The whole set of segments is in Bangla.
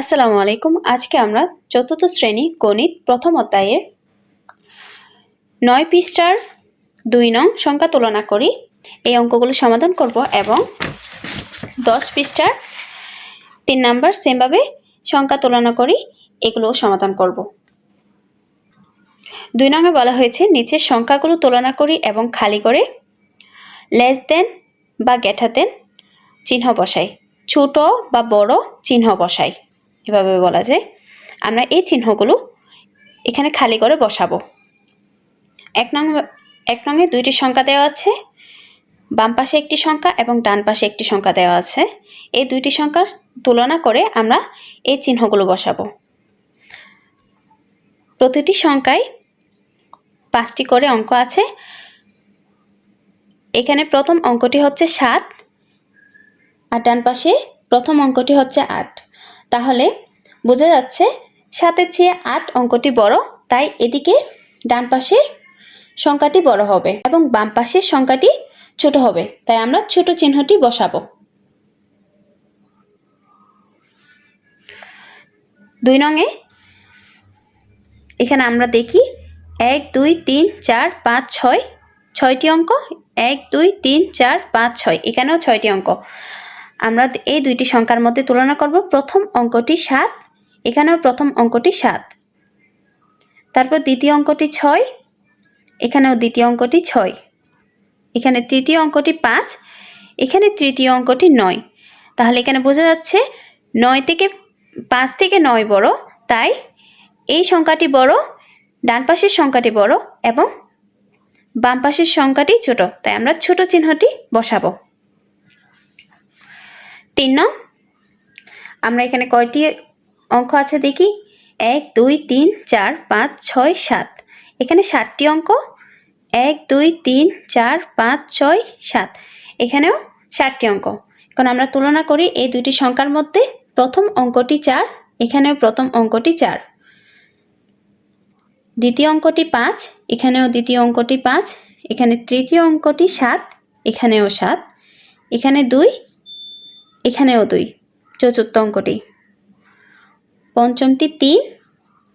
আসসালামু আলাইকুম। আজকে আমরা চতুর্থ শ্রেণি গণিত প্রথম অধ্যায়ের নয় পৃষ্ঠার দুই নং সংখ্যা তুলনা করি। এই অঙ্কগুলো সমাধান করব এবং দশ পৃষ্ঠার তিন নাম্বার সেমভাবে সংখ্যা তুলনা করি, এগুলোও সমাধান করব। দুই নঙ্গে বলা হয়েছে, নিচের সংখ্যাগুলো তুলনা করি এবং খালি করে লেস দেন বা গেঠা দেন চিহ্ন বসাই। ছোট বা বড় চিহ্ন বসাই। এভাবে বলা যায়। আমরা এই চিহ্নগুলো এখানে খালি করে বসাবো। এক নং, এক নঙে দুইটি সংখ্যা দেওয়া আছে। বাম পাশে একটি সংখ্যা এবং ডান পাশে একটি সংখ্যা দেওয়া আছে। এই দুইটি সংখ্যার তুলনা করে আমরা এই চিহ্নগুলো বসাবো। প্রতিটি সংখ্যায় পাঁচটি করে অঙ্ক আছে। এখানে প্রথম অঙ্কটি হচ্ছে সাত আর ডান পাশে প্রথম অঙ্কটি হচ্ছে আট। তাহলে বোঝা যাচ্ছে সাতের চেয়ে আট অঙ্কটি বড়, তাই এদিকে ডান পাশের সংখ্যাটি বড় হবে এবং বাম পাশের সংখ্যাটি ছোট হবে, তাই আমরা ছোট চিহ্নটি বসাবো। দুই নঙে এখানে আমরা দেখি এক, দুই, তিন, চার, পাঁচ, ছয়, ছয়টি অঙ্ক, এক, দুই, তিন, চার, পাঁচ, ছয়, এখানেও ছয়টি অঙ্ক। আমরা এই দুইটি সংখ্যার মধ্যে তুলনা করব। প্রথম অঙ্কটি সাত, এখানেও প্রথম অঙ্কটি সাত। তারপর দ্বিতীয় অঙ্কটি ছয়, এখানেও দ্বিতীয় অঙ্কটি ছয়। এখানে তৃতীয় অঙ্কটি পাঁচ, এখানে তৃতীয় অঙ্কটি নয়। তাহলে এখানে বোঝা যাচ্ছে নয় থেকে পাঁচ থেকে নয় বড়, তাই এই সংখ্যাটি বড়, ডান পাশের সংখ্যাটি বড় এবং বাম পাশের সংখ্যাটি ছোট। তাই আমরা ছোট চিহ্নটি বসাবো। তিন আমরা এখানে কয়টি অঙ্ক আছে দেখি? এক, দুই, তিন, চার, পাঁচ, ছয়, সাত। এখানে সাতটি অঙ্ক। এক, দুই, তিন, চার, পাঁচ, ছয়, সাত। এখানেও সাতটি অঙ্ক। এখন আমরা তুলনা করি এই দুইটি সংখ্যার মধ্যে। প্রথম অঙ্কটি চার, এখানেও প্রথম অঙ্কটি চার। দ্বিতীয় অঙ্কটি পাঁচ, এখানেও দ্বিতীয় অঙ্কটি পাঁচ। এখানে তৃতীয় অঙ্কটি সাত, এখানেও সাত। এখানে দুই এখানেও দুই, চতুর্থ অঙ্কটি। পঞ্চমটি তিন,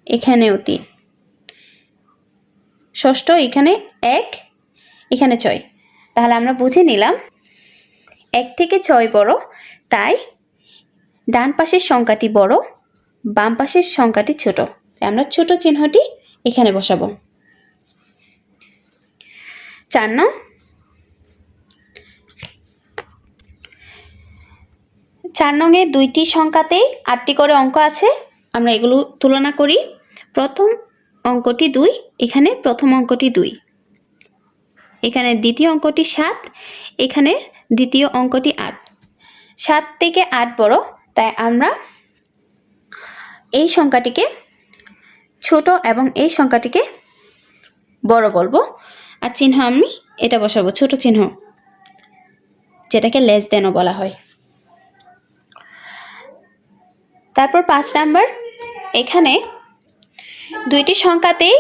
এখানেও তিন। ষষ্ঠ, এখানে এক, এখানে ছয়। তাহলে আমরা বুঝে নিলাম, এক থেকে ছয় বড়, তাই ডান পাশের সংখ্যাটি বড়, বাম পাশের সংখ্যাটি ছোট। আমরা ছোট চিহ্নটি এখানে বসাবো। চার নং চার নঙে দুইটি সংখ্যাতেই আটটি করে অঙ্ক আছে। আমরা এগুলো তুলনা করি। প্রথম অঙ্কটি দুই, এখানে প্রথম অঙ্কটি দুই। এখানে দ্বিতীয় অঙ্কটি সাত, এখানে দ্বিতীয় অঙ্কটি আট। সাত থেকে আট বড়, তাই আমরা এই সংখ্যাটিকে ছোট এবং এই সংখ্যাটিকে বড় বলব। আর চিহ্ন আমি এটা বসাবো, ছোট চিহ্ন, যেটাকে লেস দেনও বলা হয়। তারপর পাঁচ নাম্বার, এখানে দুইটি সংখ্যাতেই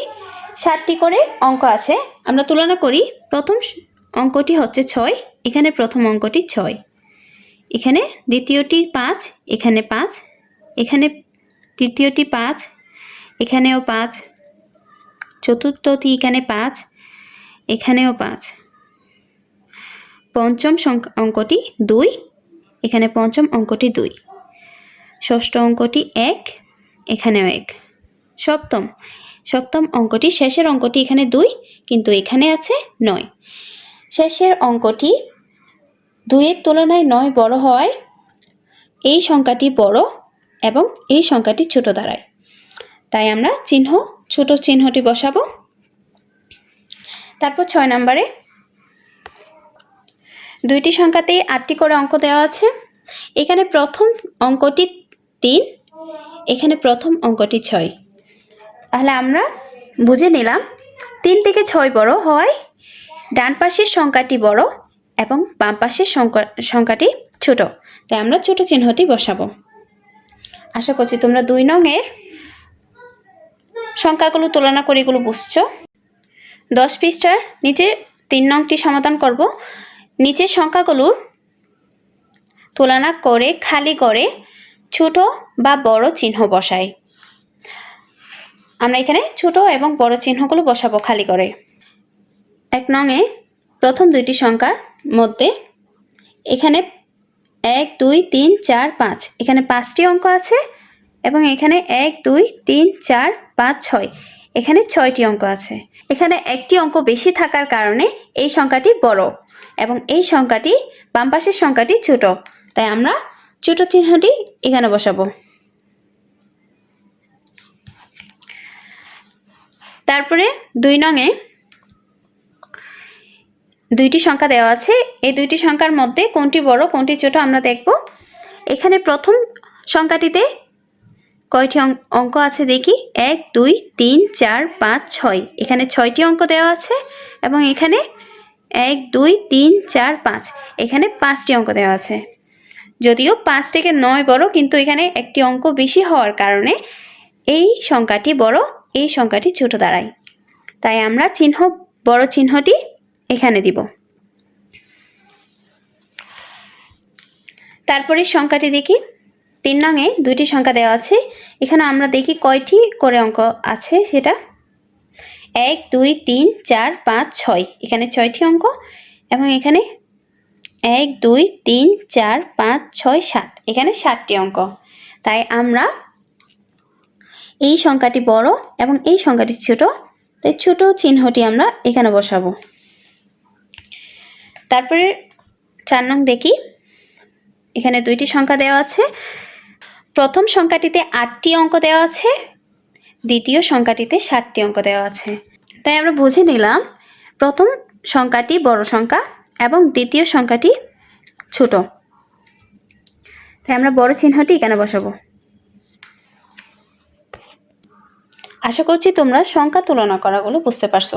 ষাটটি করে অঙ্ক আছে। আমরা তুলনা করি, প্রথম অঙ্কটি হচ্ছে ছয়, এখানে প্রথম অঙ্কটি ছয়। এখানে দ্বিতীয়টি পাঁচ, এখানে পাঁচ, এখানে তৃতীয়টি পাঁচ, এখানেও পাঁচ, চতুর্থটি এখানে পাঁচ, এখানেও পাঁচ। পঞ্চম অঙ্কটি দুই, এখানে পঞ্চম অঙ্কটি দুই। ষষ্ঠ অঙ্কটি এক, এখানেও এক। সপ্তম সপ্তম অঙ্কটি শেষের অঙ্কটি এখানে দুই, কিন্তু এখানে আছে নয়। শেষের অঙ্কটি দুইয়ের তুলনায় নয় বড় হওয়ায় এই সংখ্যাটি বড় এবং এই সংখ্যাটি ছোট দাঁড়ায়। তাই আমরা চিহ্ন, ছোট চিহ্নটি বসাবো। তারপর ছয় নম্বরে, দুইটি সংখ্যাতেই আটটি করে অঙ্ক দেওয়া আছে। এখানে প্রথম অঙ্কটি তিন, এখানে প্রথম অঙ্কটি ছয়। তাহলে আমরা বুঝে নিলাম, তিন থেকে ছয় বড় হয়, ডান পাশের সংখ্যাটি বড় এবং বাম পাশের সংখ্যা, সংখ্যাটি ছোট। তাই আমরা ছোট চিহ্নটি বসাবো। আশা করছি তোমরা দুই নংয়ের সংখ্যাগুলো তুলনা করে এগুলো বুঝছ। দশ পৃষ্ঠার নিচে তিন নংটি সমাধান করব। নিচের সংখ্যাগুলোর তুলনা করে, খালি করে ছোট বা বড় চিহ্ন বসাই। আমরা এখানে ছোট এবং বড় চিহ্নগুলো বসাবো খালি করে। এক নঙে প্রথম দুইটি সংখ্যার মধ্যে এখানে এক, দুই, তিন, চার, পাঁচ। এখানে পাঁচটি অঙ্ক আছে এবং এখানে এক, দুই, তিন, চার, পাঁচ, ছয়। এখানে ছয়টি অঙ্ক আছে। এখানে একটি অঙ্ক বেশি থাকার কারণে এই সংখ্যাটি বড় এবং এই সংখ্যাটি বাম পাশের সংখ্যাটি ছোট। তাই আমরা ছোট চিহ্নটি এখানে বসাবো। তারপরে দুই নঙে দুইটি সংখ্যা দেওয়া আছে। এই দুইটি সংখ্যার মধ্যে কোনটি বড়, কোনটি ছোট আমরা দেখব। এখানে প্রথম সংখ্যাটিতে কয়টি অঙ্ক আছে দেখি? এক, দুই, তিন, চার, পাঁচ, ছয়। এখানে ছয়টি অঙ্ক দেওয়া আছে এবং এখানে এক, দুই, তিন, চার, পাঁচ। এখানে পাঁচটি অঙ্ক দেওয়া আছে। যদিও পাঁচ থেকে নয় বড়, কিন্তু এখানে একটি অঙ্ক বেশি হওয়ার কারণে এই সংখ্যাটি বড়, এই সংখ্যাটি ছোট দাঁড়ায়। তাই আমরা চিহ্ন, বড় চিহ্নটি এখানে দিব। তারপরে সংখ্যাটি দেখি। তিন নঙে দুইটি সংখ্যা দেওয়া আছে। এখানে আমরা দেখি কয়টি করে অঙ্ক আছে সেটা। এক, দুই, তিন, চার, পাঁচ, ছয়। এখানে ছয়টি অঙ্ক এবং এখানে এক, দুই, তিন, চার, পাঁচ, ছয়, সাত। এখানে সাতটি অঙ্ক। তাই আমরা এই সংখ্যাটি বড় এবং এই সংখ্যাটি ছোট। তাই ছোট চিহ্নটি আমরা এখানে বসাবো। তারপরে চার নং দেখি। এখানে দুইটি সংখ্যা দেওয়া আছে। প্রথম সংখ্যাটিতে আটটি অঙ্ক দেওয়া আছে। দ্বিতীয় সংখ্যাটিতে ষাটটি অঙ্ক দেওয়া আছে। তাই আমরা বুঝে নিলাম, প্রথম সংখ্যাটি বড় সংখ্যা। এবং দ্বিতীয় সংখ্যাটি ছোট। তাই আমরা বড় চিহ্নটি এখানে বসাবো। আশা করছি তোমরা সংখ্যা তুলনা করাগুলো বুঝতে পারছ।